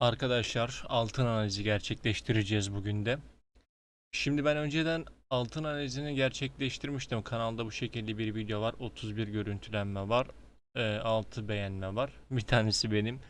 Arkadaşlar altın analizi gerçekleştireceğiz bugün de. Şimdi ben önceden altın analizini gerçekleştirmiştim. Kanalda bu şekilde bir video var. 31 görüntülenme var. 6 beğenme var. Bir tanesi benim.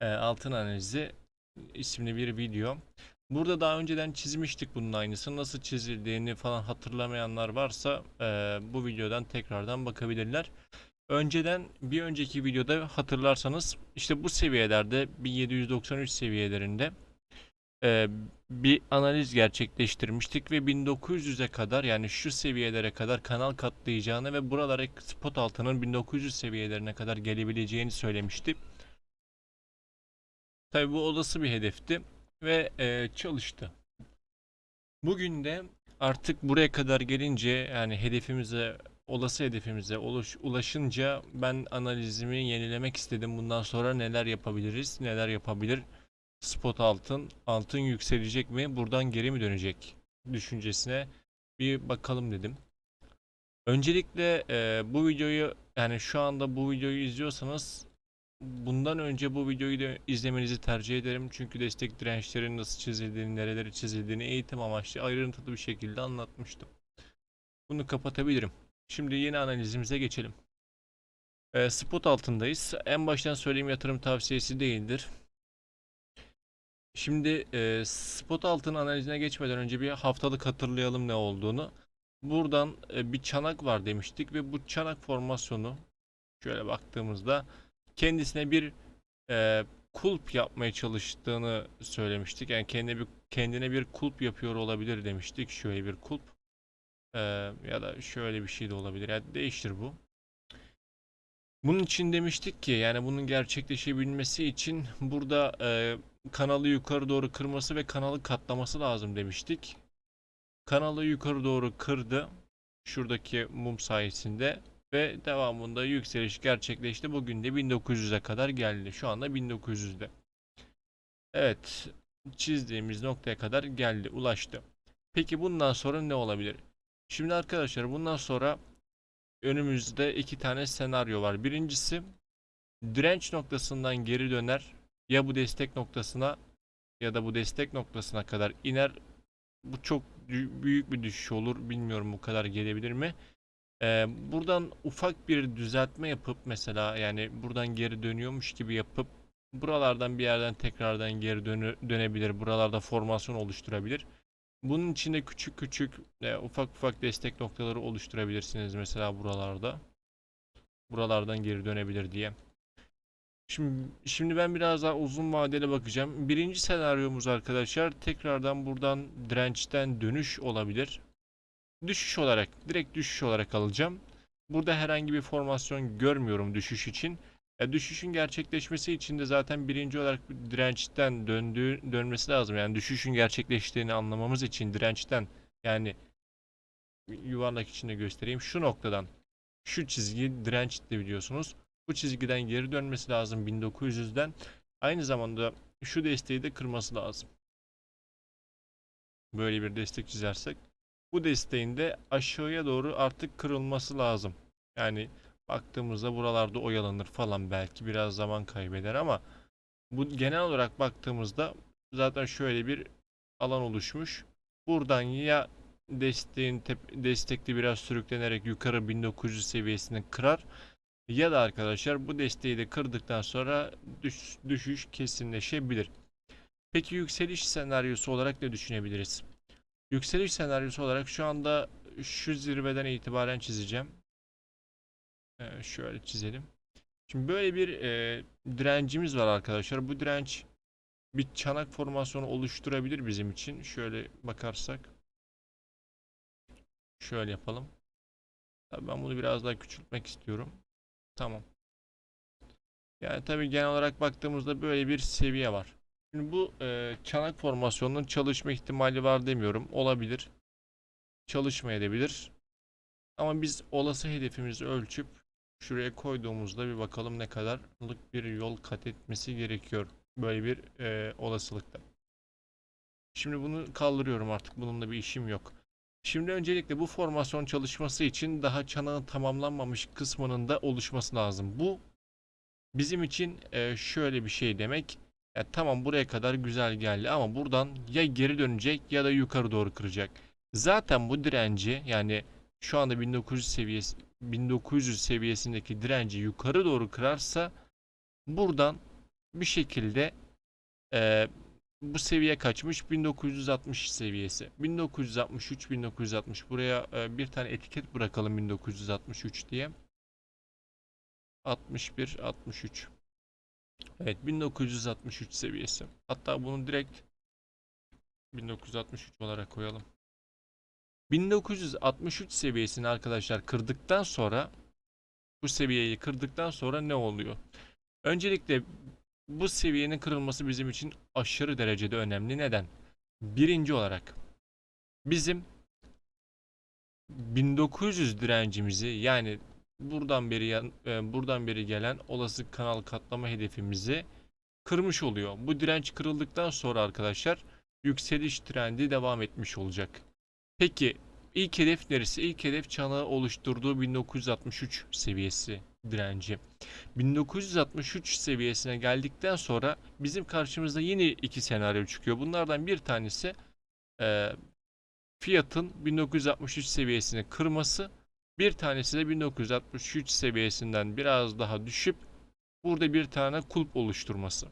E, altın analizi isimli bir video. Burada daha önceden çizmiştik bunun aynısını. Nasıl çizildiğini falan hatırlamayanlar varsa e, bu videodan tekrardan bakabilirler. Önceden bir önceki videoda hatırlarsanız işte bu seviyelerde 1793 seviyelerinde e, bir analiz gerçekleştirmiştik ve 1900'e kadar yani şu seviyelere kadar kanal katlayacağını ve buralara spot altının 1900 seviyelerine kadar gelebileceğini söylemişti. Tabi bu olası bir hedefti ve e, çalıştı. Bugün de artık buraya kadar gelince yani hedefimize olası hedefimize ulaş, ulaşınca ben analizimi yenilemek istedim. Bundan sonra neler yapabiliriz, neler yapabilir spot altın, altın yükselecek mi, buradan geri mi dönecek düşüncesine bir bakalım dedim. Öncelikle e, bu videoyu yani şu anda bu videoyu izliyorsanız bundan önce bu videoyu da izlemenizi tercih ederim. Çünkü destek dirençlerin nasıl çizildiğini, nereleri çizildiğini eğitim amaçlı ayrıntılı bir şekilde anlatmıştım. Bunu kapatabilirim. Şimdi yeni analizimize geçelim. E, spot altındayız. En baştan söyleyeyim yatırım tavsiyesi değildir. Şimdi e, spot altın analizine geçmeden önce bir haftalık hatırlayalım ne olduğunu. Buradan e, bir çanak var demiştik ve bu çanak formasyonu şöyle baktığımızda kendisine bir e, kulp yapmaya çalıştığını söylemiştik. Yani kendine bir kendine bir kulp yapıyor olabilir demiştik. Şöyle bir kulp. E, ya da şöyle bir şey de olabilir. Yani değiştir bu. Bunun için demiştik ki yani bunun gerçekleşebilmesi için burada e, kanalı yukarı doğru kırması ve kanalı katlaması lazım demiştik. Kanalı yukarı doğru kırdı. Şuradaki mum sayesinde ve devamında yükseliş gerçekleşti. Bugün de 1900'e kadar geldi. Şu anda 1900'de. Evet, çizdiğimiz noktaya kadar geldi, ulaştı. Peki bundan sonra ne olabilir? Şimdi arkadaşlar bundan sonra önümüzde iki tane senaryo var. Birincisi direnç noktasından geri döner ya bu destek noktasına ya da bu destek noktasına kadar iner. Bu çok büyük bir düşüş olur. Bilmiyorum bu kadar gelebilir mi? Ee, buradan ufak bir düzeltme yapıp mesela yani buradan geri dönüyormuş gibi yapıp buralardan bir yerden tekrardan geri dönü, dönebilir. Buralarda formasyon oluşturabilir. Bunun içinde küçük küçük e, ufak ufak destek noktaları oluşturabilirsiniz mesela buralarda. Buralardan geri dönebilir diye. Şimdi, şimdi ben biraz daha uzun vadeli bakacağım. Birinci senaryomuz arkadaşlar tekrardan buradan dirençten dönüş olabilir. Düşüş olarak direkt düşüş olarak alacağım. Burada herhangi bir formasyon görmüyorum düşüş için. E, düşüşün gerçekleşmesi için de zaten birinci olarak dirençten döndüğü dönmesi lazım. Yani düşüşün gerçekleştiğini anlamamız için dirençten yani yuvarlak içinde göstereyim. Şu noktadan şu çizgi dirençti biliyorsunuz. Bu çizgiden geri dönmesi lazım 1900'den. Aynı zamanda şu desteği de kırması lazım. Böyle bir destek çizersek. Bu desteğin de aşağıya doğru artık kırılması lazım. Yani baktığımızda buralarda oyalanır falan belki biraz zaman kaybeder ama bu genel olarak baktığımızda zaten şöyle bir alan oluşmuş. Buradan ya desteğin destekli biraz sürüklenerek yukarı 1900 seviyesini kırar ya da arkadaşlar bu desteği de kırdıktan sonra düş, düşüş kesinleşebilir. Peki yükseliş senaryosu olarak ne düşünebiliriz? Yükseliş senaryosu olarak şu anda şu zirveden itibaren çizeceğim. Ee, şöyle çizelim. Şimdi böyle bir e, direncimiz var arkadaşlar. Bu direnç bir çanak formasyonu oluşturabilir bizim için. Şöyle bakarsak. Şöyle yapalım. Tabii ben bunu biraz daha küçültmek istiyorum. Tamam. Yani tabii genel olarak baktığımızda böyle bir seviye var. Şimdi bu e, çanak formasyonunun çalışma ihtimali var demiyorum. Olabilir. Çalışmayabilir. Ama biz olası hedefimizi ölçüp şuraya koyduğumuzda bir bakalım ne kadarlık bir yol kat etmesi gerekiyor. Böyle bir e, olasılıkta. Şimdi bunu kaldırıyorum artık. Bununla bir işim yok. Şimdi öncelikle bu formasyon çalışması için daha çanağın tamamlanmamış kısmının da oluşması lazım. Bu bizim için e, şöyle bir şey demek. Ya tamam buraya kadar güzel geldi ama buradan ya geri dönecek ya da yukarı doğru kıracak. Zaten bu direnci yani şu anda 1900 seviyesi 1900 seviyesindeki direnci yukarı doğru kırarsa buradan bir şekilde e, bu seviye kaçmış? 1960 seviyesi. 1963 1960 buraya e, bir tane etiket bırakalım 1963 diye. 61 63 Evet 1963 seviyesi. Hatta bunu direkt 1963 olarak koyalım 1963 seviyesini arkadaşlar kırdıktan sonra bu seviyeyi kırdıktan sonra ne oluyor? Öncelikle bu seviyenin kırılması bizim için aşırı derecede önemli. Neden? Birinci olarak bizim 1900 direncimizi yani buradan beri e, buradan beri gelen olası kanal katlama hedefimizi kırmış oluyor. Bu direnç kırıldıktan sonra arkadaşlar yükseliş trendi devam etmiş olacak. Peki ilk hedef neresi? İlk hedef çanağı oluşturduğu 1963 seviyesi direnci. 1963 seviyesine geldikten sonra bizim karşımıza yine iki senaryo çıkıyor. Bunlardan bir tanesi e, fiyatın 1963 seviyesini kırması, bir tanesi de 1963 seviyesinden biraz daha düşüp burada bir tane kulp oluşturması.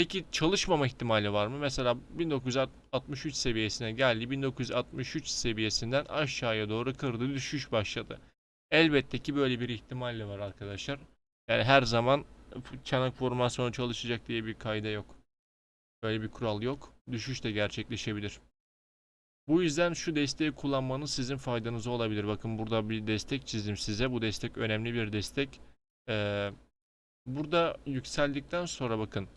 Peki çalışmama ihtimali var mı? Mesela 1963 seviyesine geldi. 1963 seviyesinden aşağıya doğru kırdı, düşüş başladı. Elbette ki böyle bir ihtimal de var arkadaşlar. Yani her zaman çanak formasyonu çalışacak diye bir kayda yok. Böyle bir kural yok. Düşüş de gerçekleşebilir. Bu yüzden şu desteği kullanmanız sizin faydanıza olabilir. Bakın burada bir destek çizdim size. Bu destek önemli bir destek. Ee, burada yükseldikten sonra bakın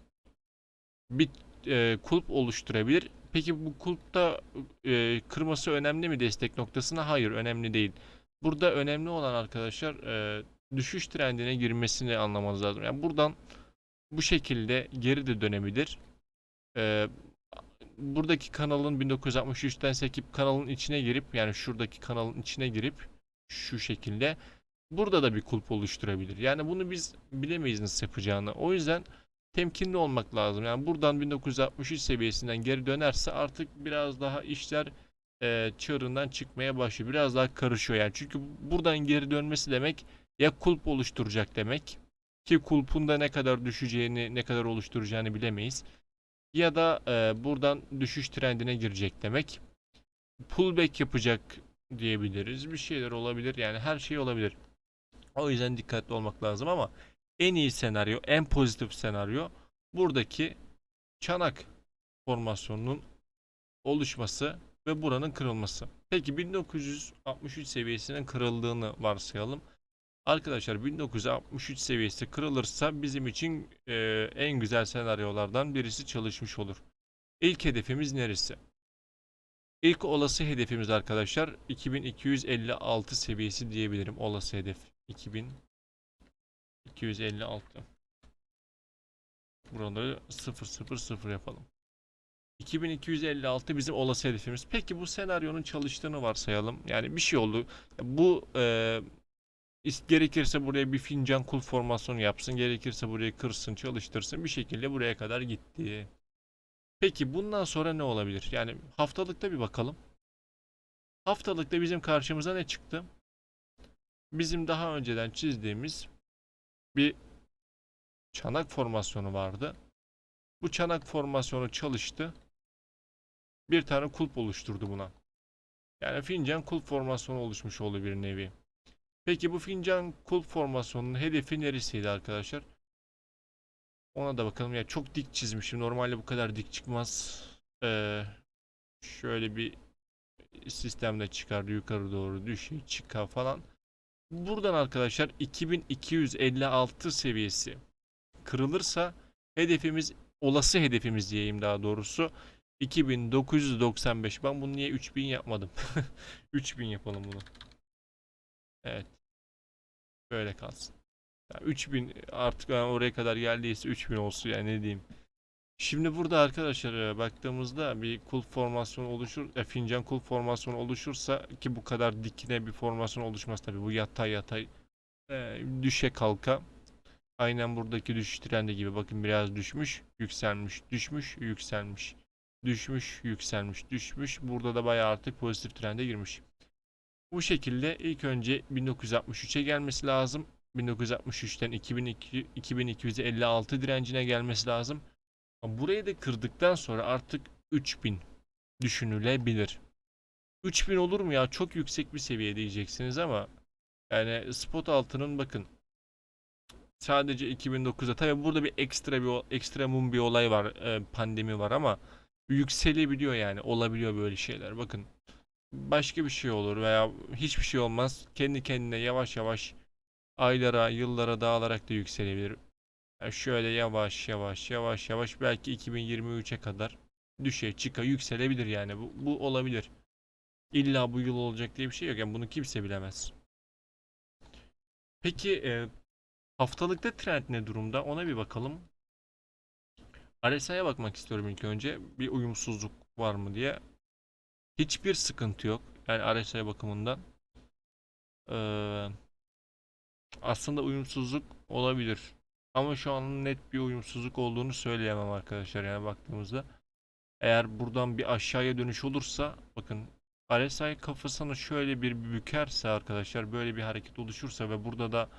bir e, kulp oluşturabilir. Peki bu kulpta e, kırması önemli mi destek noktasına? Hayır, önemli değil. Burada önemli olan arkadaşlar e, düşüş trendine girmesini anlamanız lazım. Yani buradan bu şekilde geri de dönebilir. E, buradaki kanalın 1963'ten sekip kanalın içine girip yani şuradaki kanalın içine girip şu şekilde burada da bir kulp oluşturabilir. Yani bunu biz bilemeyiz nasıl yapacağını. O yüzden temkinli olmak lazım. Yani buradan 1963 seviyesinden geri dönerse artık biraz daha işler e, çığırından çıkmaya başlıyor. Biraz daha karışıyor yani. Çünkü buradan geri dönmesi demek ya kulp oluşturacak demek ki kulpun da ne kadar düşeceğini, ne kadar oluşturacağını bilemeyiz. Ya da e, buradan düşüş trendine girecek demek. Pullback yapacak diyebiliriz. Bir şeyler olabilir. Yani her şey olabilir. O yüzden dikkatli olmak lazım ama en iyi senaryo, en pozitif senaryo buradaki çanak formasyonunun oluşması ve buranın kırılması. Peki 1963 seviyesinin kırıldığını varsayalım. Arkadaşlar 1963 seviyesi kırılırsa bizim için e, en güzel senaryolardan birisi çalışmış olur. İlk hedefimiz neresi? İlk olası hedefimiz arkadaşlar 2256 seviyesi diyebilirim. Olası hedef 2256. Buraları 000 yapalım. 2256 bizim olası hedefimiz. Peki bu senaryonun çalıştığını varsayalım. Yani bir şey oldu. Bu e, gerekirse buraya bir fincan kul formasyonu yapsın. Gerekirse burayı kırsın, çalıştırsın. Bir şekilde buraya kadar gitti. Peki bundan sonra ne olabilir? Yani haftalıkta bir bakalım. Haftalıkta bizim karşımıza ne çıktı? Bizim daha önceden çizdiğimiz bir çanak formasyonu vardı. Bu çanak formasyonu çalıştı. Bir tane kulp oluşturdu buna. Yani fincan kulp formasyonu oluşmuş oldu bir nevi. Peki bu fincan kulp formasyonunun hedefi neresiydi arkadaşlar? Ona da bakalım. Ya çok dik çizmişim. Normalde bu kadar dik çıkmaz. Ee, şöyle bir sistemde çıkar yukarı doğru düşüyor çıkar falan. Buradan arkadaşlar 2256 seviyesi kırılırsa hedefimiz olası hedefimiz diyeyim daha doğrusu 2995. Ben bunu niye 3000 yapmadım? 3000 yapalım bunu. Evet. Böyle kalsın. Yani 3000 artık oraya kadar geldiyse 3000 olsun yani ne diyeyim. Şimdi burada arkadaşlar e, baktığımızda bir kulp formasyonu oluşur, e, fincan kulp formasyonu oluşursa ki bu kadar dikine bir formasyon oluşmaz tabi bu yatay yatay e, düşe kalka Aynen buradaki düşüş trendi gibi. Bakın biraz düşmüş, yükselmiş, düşmüş, yükselmiş. Düşmüş, yükselmiş, düşmüş. Burada da bayağı artık pozitif trende girmiş. Bu şekilde ilk önce 1963'e gelmesi lazım. 1963'ten 2002, 2256 direncine gelmesi lazım. Burayı da kırdıktan sonra artık 3000 düşünülebilir. 3000 olur mu ya? Çok yüksek bir seviye diyeceksiniz ama yani spot altının bakın sadece 2009'da tabii burada bir ekstra bir o- ekstremum bir olay var, e, pandemi var ama yükselebiliyor yani olabiliyor böyle şeyler. Bakın başka bir şey olur veya hiçbir şey olmaz. Kendi kendine yavaş yavaş aylara, yıllara dağılarak da yükselebilir. Yani şöyle yavaş yavaş yavaş yavaş belki 2023'e kadar düşe çıka yükselebilir yani bu, bu olabilir. İlla bu yıl olacak diye bir şey yok yani bunu kimse bilemez. Peki e, haftalıkta trend ne durumda ona bir bakalım. RSI'ye bakmak istiyorum ilk önce bir uyumsuzluk var mı diye. Hiçbir sıkıntı yok yani RSI bakımından. Ee, aslında uyumsuzluk olabilir. Ama şu an net bir uyumsuzluk olduğunu söyleyemem arkadaşlar yani baktığımızda. Eğer buradan bir aşağıya dönüş olursa bakın RSI kafasını şöyle bir bükerse arkadaşlar böyle bir hareket oluşursa ve burada da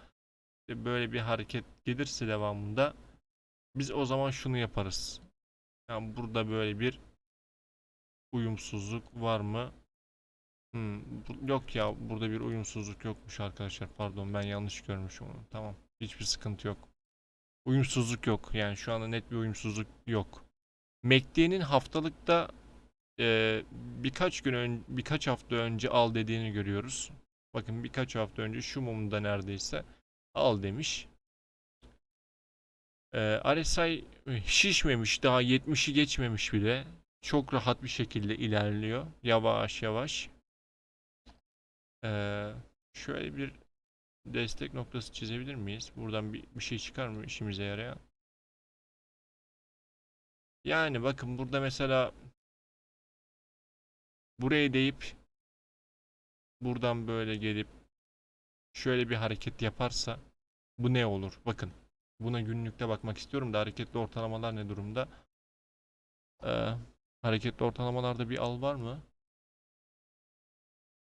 böyle bir hareket gelirse devamında biz o zaman şunu yaparız. Yani burada böyle bir uyumsuzluk var mı? Hmm, yok ya burada bir uyumsuzluk yokmuş arkadaşlar pardon ben yanlış görmüşüm onu. Tamam hiçbir sıkıntı yok. Uyumsuzluk yok. Yani şu anda net bir uyumsuzluk yok. MACD'nin haftalıkta e, birkaç gün ön, birkaç hafta önce al dediğini görüyoruz. Bakın birkaç hafta önce şu mumda neredeyse al demiş. E, RSI şişmemiş daha 70'i geçmemiş bile. Çok rahat bir şekilde ilerliyor. Yavaş yavaş. E, şöyle bir destek noktası çizebilir miyiz? Buradan bir, bir şey çıkar mı işimize yarayan? Yani bakın burada mesela buraya deyip buradan böyle gelip şöyle bir hareket yaparsa bu ne olur? Bakın buna günlükte bakmak istiyorum da hareketli ortalamalar ne durumda? Ee, hareketli ortalamalarda bir al var mı?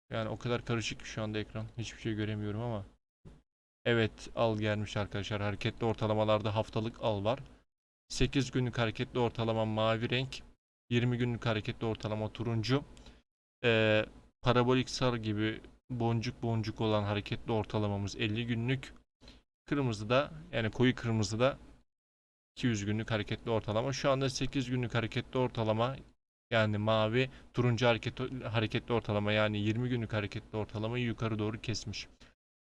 Yani o kadar karışık şu anda ekran. Hiçbir şey göremiyorum ama. Evet al gelmiş arkadaşlar. Hareketli ortalamalarda haftalık al var. 8 günlük hareketli ortalama mavi renk. 20 günlük hareketli ortalama turuncu. Ee, parabolik sarı gibi boncuk boncuk olan hareketli ortalamamız 50 günlük. Kırmızı da yani koyu kırmızı da 200 günlük hareketli ortalama. Şu anda 8 günlük hareketli ortalama yani mavi turuncu hareket, hareketli ortalama yani 20 günlük hareketli ortalamayı yukarı doğru kesmiş.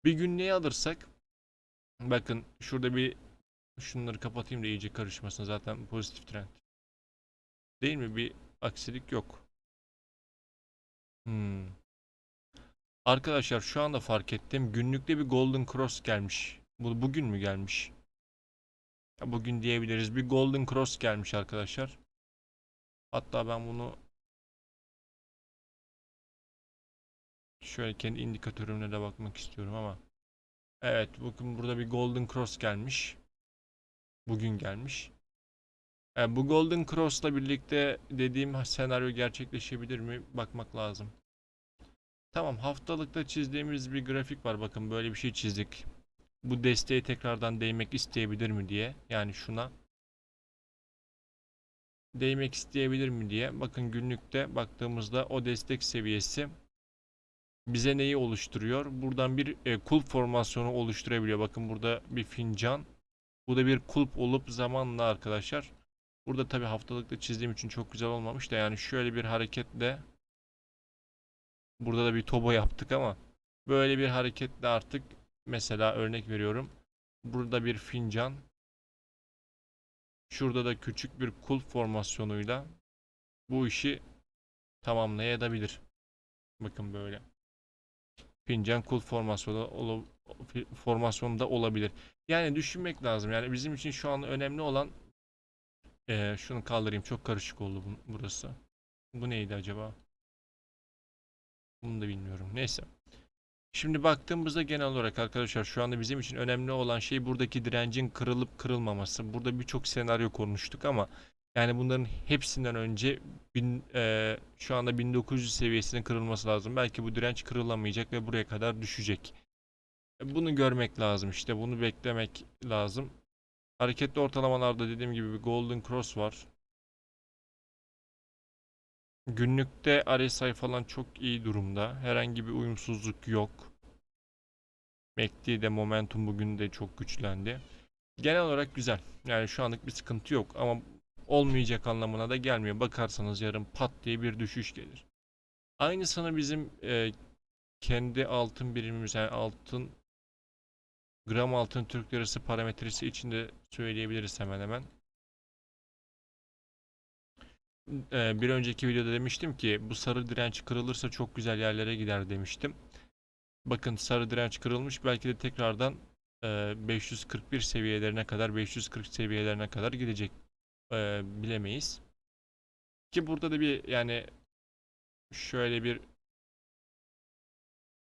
Bir günlüğe alırsak bakın şurada bir şunları kapatayım da iyice karışmasın zaten pozitif trend. Değil mi? Bir aksilik yok. Hmm. Arkadaşlar şu anda fark ettim. Günlükte bir Golden Cross gelmiş. Bu bugün mü gelmiş? Ya bugün diyebiliriz. Bir Golden Cross gelmiş arkadaşlar. Hatta ben bunu şöyle kendi indikatörümle de bakmak istiyorum ama evet bugün burada bir Golden Cross gelmiş. Bugün gelmiş. Yani bu Golden Cross'la birlikte dediğim senaryo gerçekleşebilir mi? Bakmak lazım. Tamam haftalıkta çizdiğimiz bir grafik var. Bakın böyle bir şey çizdik. Bu desteğe tekrardan değmek isteyebilir mi diye. Yani şuna değmek isteyebilir mi diye. Bakın günlükte baktığımızda o destek seviyesi bize neyi oluşturuyor? Buradan bir e, kulp formasyonu oluşturabiliyor. Bakın burada bir fincan. Bu da bir kulp olup zamanla arkadaşlar. Burada tabi haftalıkta çizdiğim için çok güzel olmamış da yani şöyle bir hareketle burada da bir tobo yaptık ama böyle bir hareketle artık mesela örnek veriyorum. Burada bir fincan Şurada da küçük bir kulp formasyonuyla bu işi tamamlayabilir. Bakın böyle. Fincan kulp formasyonu formasyonda olabilir. Yani düşünmek lazım. Yani bizim için şu an önemli olan ee, şunu kaldırayım. Çok karışık oldu bu, burası. Bu neydi acaba? Bunu da bilmiyorum. Neyse. Şimdi baktığımızda genel olarak arkadaşlar şu anda bizim için önemli olan şey buradaki direncin kırılıp kırılmaması. Burada birçok senaryo konuştuk ama yani bunların hepsinden önce bin, eee, şu anda 1900 seviyesinin kırılması lazım. Belki bu direnç kırılamayacak ve buraya kadar düşecek. E, Bunu görmek lazım işte bunu beklemek lazım. Hareketli ortalamalarda dediğim gibi bir Golden Cross var. Günlükte RSI falan çok iyi durumda. Herhangi bir uyumsuzluk yok. MACD'de momentum bugün de çok güçlendi. Genel olarak güzel. Yani şu anlık bir sıkıntı yok ama olmayacak anlamına da gelmiyor. Bakarsanız yarın pat diye bir düşüş gelir. Aynısını bizim e, kendi altın birimimiz yani altın gram altın Türk lirası parametresi içinde söyleyebiliriz hemen hemen. Ee, bir önceki videoda demiştim ki bu sarı direnç kırılırsa çok güzel yerlere gider demiştim. Bakın sarı direnç kırılmış belki de tekrardan e, 541 seviyelerine kadar 540 seviyelerine kadar gidecek Ee, bilemeyiz. Ki burada da bir yani şöyle bir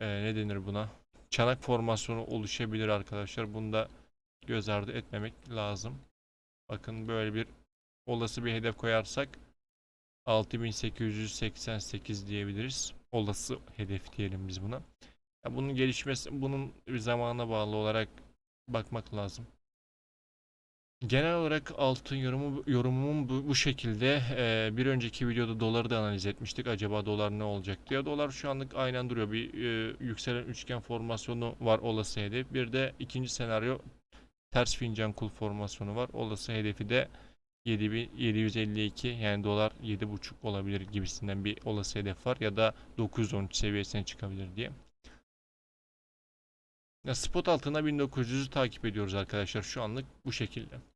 e, ne denir buna? Çanak formasyonu oluşabilir arkadaşlar. Bunu da göz ardı etmemek lazım. Bakın böyle bir olası bir hedef koyarsak 6888 diyebiliriz. Olası hedef diyelim biz buna. Ya bunun gelişmesi, bunun bir zamana bağlı olarak bakmak lazım. Genel olarak altın yorumu yorumum bu, bu şekilde. Ee, bir önceki videoda doları da analiz etmiştik. Acaba dolar ne olacak diye. Dolar şu anlık aynen duruyor. Bir e, yükselen üçgen formasyonu var olası hedef. Bir de ikinci senaryo ters fincan kul formasyonu var. Olası hedefi de 7752 yani dolar 7.5 olabilir gibisinden bir olası hedef var ya da 913 seviyesine çıkabilir diye. Spot altına 1900'ü takip ediyoruz arkadaşlar şu anlık bu şekilde.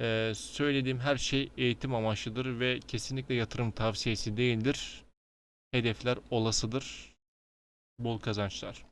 Ee, söylediğim her şey eğitim amaçlıdır ve kesinlikle yatırım tavsiyesi değildir. Hedefler olasıdır. Bol kazançlar.